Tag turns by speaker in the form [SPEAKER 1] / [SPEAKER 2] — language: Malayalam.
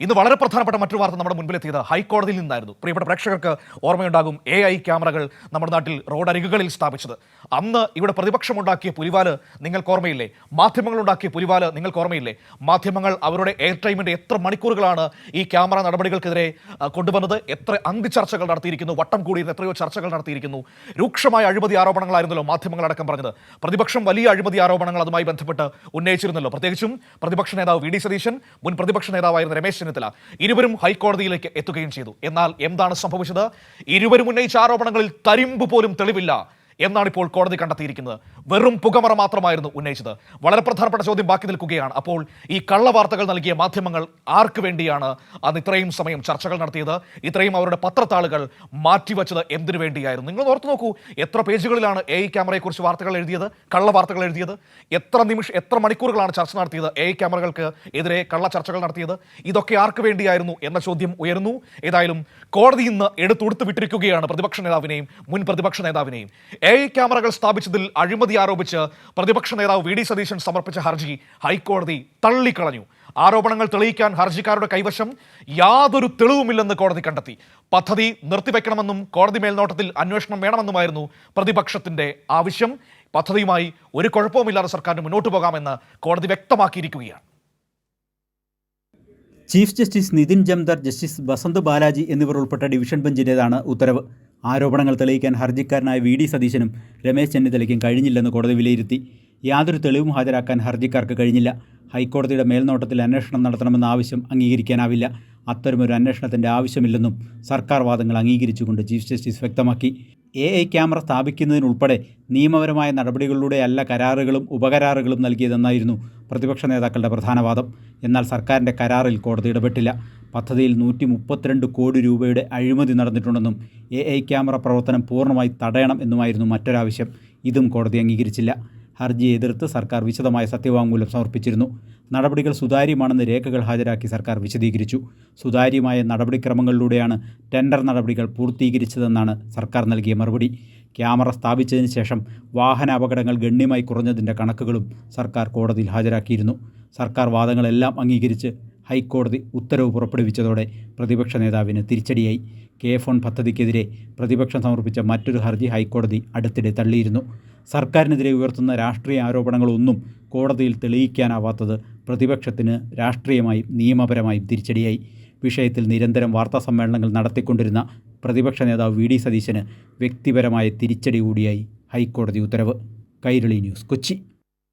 [SPEAKER 1] ഇന്ന് വളരെ പ്രധാനപ്പെട്ട മറ്റൊരു വാർത്ത നമ്മുടെ മുൻപിലെത്തിയത് ഹൈക്കോടതിയിൽ നിന്നായിരുന്നു. പ്രിയപ്പെട്ട പ്രേക്ഷകർക്ക് ഓർമ്മയുണ്ടാകും എ ഐ ക്യാമറകൾ നമ്മുടെ നാട്ടിൽ റോഡരികുകളിൽ സ്ഥാപിച്ചത്. അന്ന് ഇവിടെ പ്രതിപക്ഷമുണ്ടാക്കിയ പുലിവാൽ നിങ്ങൾക്ക് ഓർമ്മയില്ലേ? മാധ്യമങ്ങൾ ഉണ്ടാക്കിയ പുലിവാൽ നിങ്ങൾക്ക് ഓർമ്മയില്ലേ? മാധ്യമങ്ങൾ അവരുടെ എയർ ടൈമിന്റെ എത്ര മണിക്കൂറുകളാണ് ഈ ക്യാമറ നടപടികൾക്കെതിരെ കൊണ്ടുവന്നത്? എത്ര അന്തിച്ചർച്ചകൾ നടത്തിയിരിക്കുന്നു? വട്ടം കൂടിയിരുന്ന എത്രയോ ചർച്ചകൾ നടത്തിയിരിക്കുന്നു. രൂക്ഷമായ അഴിമതി ആരോപണങ്ങളായിരുന്നല്ലോ മാധ്യമങ്ങളടക്കം പറഞ്ഞത്. പ്രതിപക്ഷം വലിയ അഴിമതി ആരോപണങ്ങൾ അതുമായി ബന്ധപ്പെട്ട് ഉന്നയിച്ചിരുന്നല്ലോ. പ്രത്യേകിച്ചും പ്രതിപക്ഷ നേതാവ് വി. ഡി. സതീശൻ മുൻ പ്രതിപക്ഷ നേതാവായിരുന്ന രമേശ് ചെന്നിത്തല ഇരുവരും ഹൈക്കോടതിയിലേക്ക് എത്തുകയും ചെയ്തു. എന്നാൽ എന്താണ് സംഭവിച്ചത്? ഇരുവരും ഉന്നയിച്ച ആരോപണങ്ങളിൽ തരിമ്പ് പോലും തെളിവില്ല. എന്നാണ് ഇപ്പോൾ കോടതി കണ്ടെത്തിയിരിക്കുന്നത്. വെറും പുകമറ മാത്രമായിരുന്നു ഉന്നയിച്ചത്. വളരെ പ്രധാനപ്പെട്ട ചോദ്യം ബാക്കി നിൽക്കുകയാണ്. അപ്പോൾ ഈ കള്ള വാർത്തകൾ നൽകിയ മാധ്യമങ്ങൾ ആർക്ക് വേണ്ടിയാണ് അന്ന് ഇത്രയും സമയം ചർച്ചകൾ നടത്തിയത്? ഇത്രയും അവരുടെ പത്രത്താളുകൾ മാറ്റിവെച്ചത് എന്തിനു വേണ്ടിയായിരുന്നു? നിങ്ങൾ ഓർത്തു നോക്കൂ. എത്ര പേജുകളിലാണ് എ ഐ ക്യാമറയെക്കുറിച്ച് വാർത്തകൾ എഴുതിയത്? കള്ള വാർത്തകൾ എഴുതിയത്? എത്ര നിമിഷം എത്ര മണിക്കൂറുകളാണ് ചർച്ച നടത്തിയത്? എ ഐ ക്യാമറകൾക്ക് എതിരെ കള്ള ചർച്ചകൾ നടത്തിയത്? ഇതൊക്കെ ആർക്ക് വേണ്ടിയായിരുന്നു എന്ന ചോദ്യം ഉയരുന്നു. ഏതായാലും കോടതി ഇന്ന് എടുത്തുടുത്ത് വിട്ടിരിക്കുകയാണ്. പ്രതിപക്ഷ നേതാവിനെയും മുൻ പ്രതിപക്ഷ നേതാവിനെയും. എ ഐ ക്യാമറകൾ സ്ഥാപിച്ചതിൽ അഴിമതി ആരോപിച്ച് പ്രതിപക്ഷ നേതാവ് വി ഡി സതീശൻ സമർപ്പിച്ച ഹർജി ഹൈക്കോടതി തള്ളിക്കളഞ്ഞു. ആരോപണങ്ങൾ തെളിയിക്കാൻ ഹർജിക്കാരുടെ കൈവശം യാതൊരു തെളിവുമില്ലെന്ന് കോടതി കണ്ടെത്തി. പദ്ധതി നിർത്തിവെക്കണമെന്നും കോടതി മേൽനോട്ടത്തിൽ അന്വേഷണം വേണമെന്നുമായിരുന്നു പ്രതിപക്ഷത്തിന്റെ ആവശ്യം. പദ്ധതിയുമായി ഒരു കുഴപ്പവുമില്ലാതെ സർക്കാരിന് മുന്നോട്ട് പോകാമെന്ന് കോടതി വ്യക്തമാക്കിയിരിക്കുകയാണ്.
[SPEAKER 2] Chief justice Nitin Jamdar justice Vasanth Balaji എന്നിവർ ഉൾപ്പെട്ട ഡിവിഷൻ ബെഞ്ചിന്റേതാണ് ഉത്തരവ്. ആരോപണങ്ങൾ തെളിയിക്കാൻ ഹർജിക്കാരനായ വി ഡി സതീശനും രമേശ് ചെന്നിത്തലയ്ക്കും കഴിഞ്ഞില്ലെന്ന് കോടതി വിലയിരുത്തി. യാതൊരു തെളിവും ഹാജരാക്കാൻ ഹർജിക്കാർക്ക് കഴിഞ്ഞില്ല. ഹൈക്കോടതിയുടെ മേൽനോട്ടത്തിൽ അന്വേഷണം നടത്തണമെന്ന ആവശ്യം അംഗീകരിക്കാനാവില്ല. അത്തരമൊരു അന്വേഷണത്തിന്റെ ആവശ്യമില്ലെന്നും സർക്കാർ വാദങ്ങൾ അംഗീകരിച്ചുകൊണ്ട് ചീഫ് ജസ്റ്റിസ് വ്യക്തമാക്കി. എ ഐ ക്യാമറ സ്ഥാപിക്കുന്നതിനുൾപ്പെടെ നിയമപരമായ നടപടികളിലൂടെയല്ല കരാറുകളും ഉപകരാറുകളും നൽകിയതെന്നായിരുന്നു പ്രതിപക്ഷ നേതാക്കളുടെ പ്രധാന വാദം എന്നാൽ സർക്കാരിന്റെ കരാറിൽ കോടതി ഇടപെട്ടില്ല. പദ്ധതിയിൽ നൂറ്റി മുപ്പത്തിരണ്ട് കോടി രൂപയുടെ അഴിമതി നടന്നിട്ടുണ്ടെന്നും എ ഐ ക്യാമറ പ്രവർത്തനം പൂർണമായി തടയണം എന്നുമായിരുന്നു മറ്റൊരാവശ്യം. ഇതും കോടതി അംഗീകരിച്ചില്ല. ഹർജിയെ എതിർത്ത് സർക്കാർ വിശദമായ സത്യവാങ്മൂലം സമർപ്പിച്ചിരുന്നു. നടപടികൾ സുതാര്യമാണെന്ന് രേഖകൾ ഹാജരാക്കി സർക്കാർ വിശദീകരിച്ചു. സുതാര്യമായ നടപടിക്രമങ്ങളിലൂടെയാണ് ടെൻഡർ നടപടികൾ പൂർത്തീകരിച്ചതെന്നാണ് സർക്കാർ നൽകിയ മറുപടി. ക്യാമറ സ്ഥാപിച്ചതിന് ശേഷം വാഹന അപകടങ്ങൾ ഗണ്യമായി കുറഞ്ഞതിന്റെ കണക്കുകളും സർക്കാർ കോടതിയിൽ ഹാജരാക്കിയിരുന്നു. സർക്കാർ വാദങ്ങളെല്ലാം അംഗീകരിച്ച് ഹൈക്കോടതി ഉത്തരവ് പുറപ്പെടുവിച്ചതോടെ പ്രതിപക്ഷ നേതാവിന് തിരിച്ചടിയായി. കെ ഫോൺ പദ്ധതിക്കെതിരെ പ്രതിപക്ഷം സമർപ്പിച്ച മറ്റൊരു ഹർജി ഹൈക്കോടതി അടുത്തിടെ തള്ളിയിരുന്നു. സർക്കാരിനെതിരെ ഉയർത്തുന്ന രാഷ്ട്രീയ ആരോപണങ്ങളൊന്നും കോടതിയിൽ തെളിയിക്കാനാവാത്തത് പ്രതിപക്ഷത്തിന് രാഷ്ട്രീയമായും നിയമപരമായും തിരിച്ചടിയായി. വിഷയത്തിൽ നിരന്തരം വാർത്താ സമ്മേളനങ്ങൾ നടത്തിക്കൊണ്ടിരുന്ന പ്രതിപക്ഷ നേതാവ് വി. ഡി. സതീശന് വ്യക്തിപരമായ തിരിച്ചടി കൂടിയായി ഹൈക്കോടതി ഉത്തരവ്. കൈരളി ന്യൂസ് കൊച്ചി.